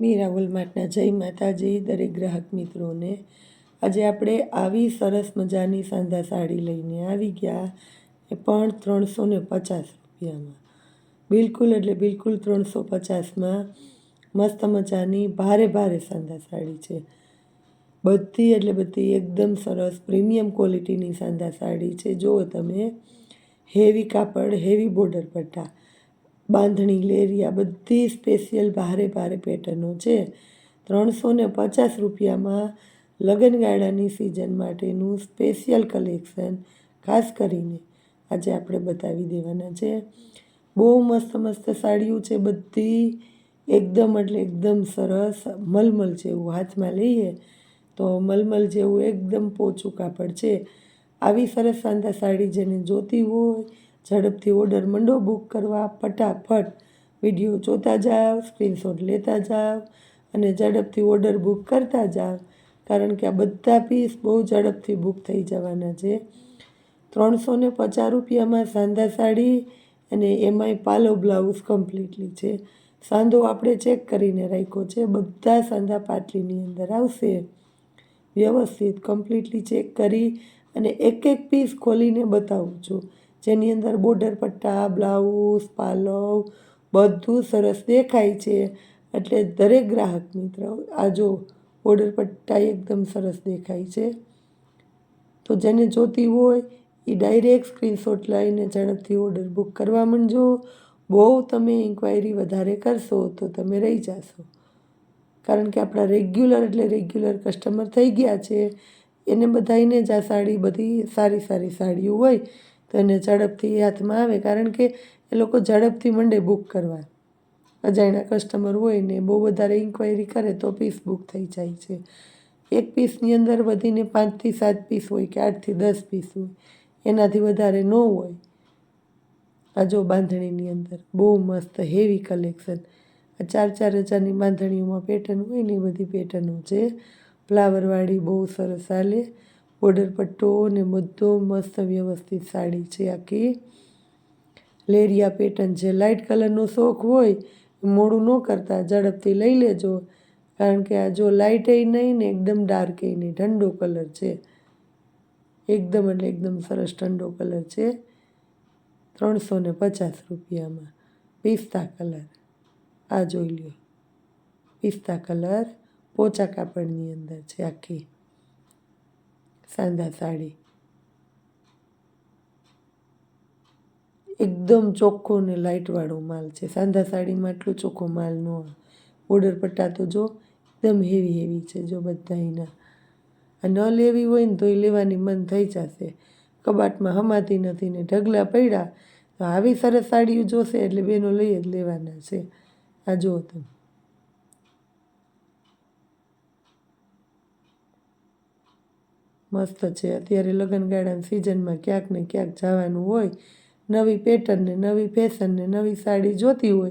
મીરા વોલમાર્ટના જય માતાજી, દરેક ગ્રાહક મિત્રોને. આજે આપણે આવી સરસ મજાની સાંધા સાડી લઈને આવી ગયા એ પણ ત્રણસો ને પચાસ રૂપિયામાં. બિલકુલ એટલે બિલકુલ ત્રણસો પચાસમાં મસ્ત મજાની, ભારે ભારે સાંધા સાડી છે. બધી એટલે બધી એકદમ સરસ પ્રીમિયમ ક્વોલિટીની સાંધા સાડી છે. જુઓ તમે, હેવી કાપડ, હેવી બોર્ડર પટ્ટા. બાંધણી, લેરિયા બધી સ્પેશિયલ ભારે ભારે પેટર્નો છે. ત્રણસો ને પચાસ રૂપિયામાં લગ્નગાળાની સિઝન માટેનું સ્પેશિયલ કલેક્શન ખાસ કરીને આજે આપણે બતાવી દેવાના છે. બહુ મસ્ત મસ્ત સાડીઓ છે બધી, એકદમ એટલે એકદમ સરસ, મલમલ જેવું હાથમાં લઈએ તો મલમલ જેવું એકદમ પોચું કાપડ છે. આવી સરસ સાંધા સાડી જેને જોતી હોય ઝડપથી ઓર્ડર મંડો, બુક કરવા, ફટાફટ. વીડિયો જોતા જાઓ, સ્ક્રીનશોટ લેતા જાઓ અને ઝડપથી ઓર્ડર બુક કરતા જાઓ. કારણ કે આ બધા પીસ બહુ ઝડપથી બુક થઈ જવાના છે. ત્રણસો ને પચાસ રૂપિયામાં સાંધા સાડી અને એમાંય પાલો બ્લાઉઝ કમ્પ્લીટલી છે. સાંધો આપણે ચેક કરીને રાખ્યો છે. બધા સાંધા પાટલીની અંદર આવશે. વ્યવસ્થિત, કમ્પ્લીટલી ચેક કરી અને એક એક પીસ ખોલીને બતાવું છું. જેની અંદર બોર્ડર પટ્ટા, બ્લાઉઝ, પાલવ બધું સરસ દેખાય છે. એટલે દરેક ગ્રાહક મિત્ર, આ જો બોર્ડર પટ્ટા એકદમ સરસ દેખાય છે. તો જેને જોતી હોય એ ડાયરેક્ટ સ્ક્રીનશોટ લઈને ઝડપથી ઓર્ડર બુક કરવા માંડજો. બહુ તમે ઇન્ક્વાયરી વધારે કરશો તો તમે રહી જશો. કારણ કે આપણા રેગ્યુલર એટલે રેગ્યુલર કસ્ટમર થઈ ગયા છે. એને બધાને જ આ સાડી બધી સારી સારી સાડીઓ હોય. તો એને ઝડપથી હાથમાં આવે, કારણ કે એ લોકો ઝડપથી મંડે બુક કરવા. અજાણ્યા કસ્ટમર હોય ને બહુ વધારે ઇન્ક્વાયરી કરે તો પીસ બુક થઈ જાય છે. એક પીસની અંદર વધીને પાંચથી સાત પીસ હોય કે આઠથી દસ પીસ હોય, એનાથી વધારે ન હોય. આ જો બાંધણીની અંદર બહુ મસ્ત હેવી કલેક્શન આ ચાર ચાર હજારની બાંધણીઓમાં પેટર્ન હોય ને એ બધી પેટર્નો છે. ફ્લાવરવાળી બહુ સરસ હાલે. બોર્ડર પટ્ટો ને બધો મસ્ત વ્યવસ્થિત સાડી છે આખી. લેરિયા પેટર્ન છે. લાઇટ કલરનો શોખ હોય મોડું ન કરતા, ઝડપથી લઈ લેજો. કારણ કે આ જો લાઇટ એ નહીં ને એકદમ ડાર્ક એ નહીં, ઠંડો કલર છે. એકદમ એટલે એકદમ સરસ ઠંડો કલર છે. ત્રણસો ને પચાસ રૂપિયામાં. પિસ્તા કલર. આ જોઈ લ્યો. પિસ્તા કલર પોચા કાપડની અંદર છે આખી. સાંધા સાડી એકદમ ચોખ્ખો ને લાઇટવાળો માલ છે. સાંધા સાડીમાં એટલો ચોખ્ખો માલ ન હોય. બોર્ડર પટ્ટા તો જો એકદમ હેવી હેવી છે જો બધા એના આ ન લેવી હોય ને તો એ લેવાની મન થઈ જશે. કબાટમાં હમાતી નથી ને ઢગલા પડ્યા. તો આવી સરસ સાડીઓ જોશે એટલે બેનો લઈ જ લેવાના છે. આ જુઓ તમે. મસ્ત છે. અત્યારે લગ્નગાળાની સિઝનમાં ક્યાંક ને ક્યાંક જવાનું હોય, નવી પેટર્નને નવી ફેશનને નવી સાડી જોતી હોય,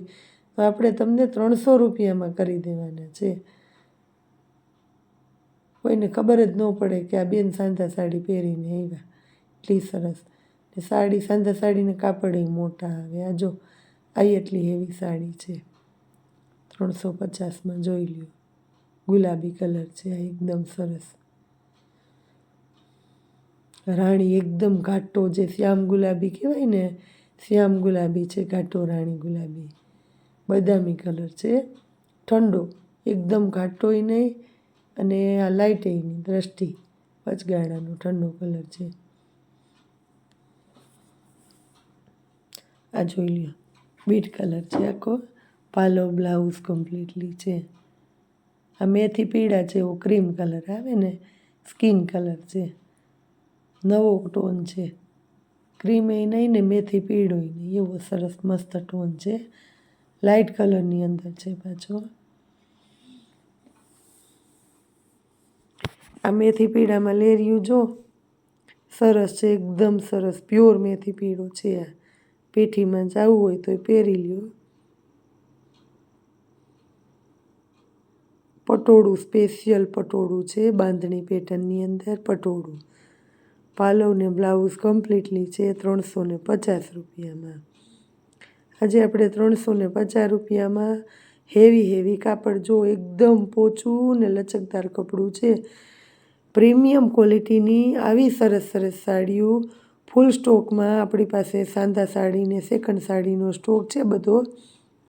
તો આપણે તમને ત્રણસો રૂપિયામાં કરી દેવાના છે. કોઈને ખબર જ ન પડે કે આ બેન સાંધા સાડી પહેરીને આવ્યા. એટલી સરસ. ને સાડી, સાંધા સાડીને કાપડ મોટા આવે. આ જો, આ એટલી હેવી સાડી છે. ત્રણસો પચાસમાં જોઈ લ્યો. ગુલાબી કલર છે. આ એકદમ સરસ. રાણી એકદમ ઘાટો જે શ્યામ ગુલાબી કહેવાય ને, શ્યામ ગુલાબી છે, ઘાટો રાણી ગુલાબી. બદામી કલર છે. ઠંડો, એકદમ ઘાટોય નહીં અને આ લાઇટેયની દ્રષ્ટિ પચગાળાનો ઠંડો કલર છે. આ જોઈ લ્યો, બીટ કલર છે આખો. પાલો બ્લાઉઝ કમ્પ્લીટલી છે. આ મેથી પીળા છે એવો ક્રીમ કલર આવે ને સ્કિન કલર છે. નવો ટોન છે. ક્રીમ એ નહીં ને મેથી પીળોય નહીં એવો સરસ મસ્ત ટોન છે. લાઇટ કલરની અંદર છે પાછો. આ મેથી પીળામાં લેરિયું જો. સરસ છે, એકદમ સરસ, પ્યોર મેથી પીળો છે આ. પેઠીમાં જવું હોય તો એ પહેરી લ્યો. પટોળું, સ્પેશિયલ પટોળું છે, બાંધણી પેટર્નની અંદર પટોળું. પાલવ ને બ્લાઉઝ કમ્પ્લીટલી છે ત્રણસો ને પચાસ રૂપિયામાં. આજે આપણે ત્રણસો ને પચાસ રૂપિયામાં હેવી હેવી કાપડ જો એકદમ પોચું ને લચકદાર કપડું છે. પ્રીમિયમ ક્વોલિટીની આવી સરસ સરસ સાડીઓ. ફૂલ સ્ટોકમાં આપણી પાસે સાંધા સાડી ને સેકન્ડ સાડીનો સ્ટોક છે બધો.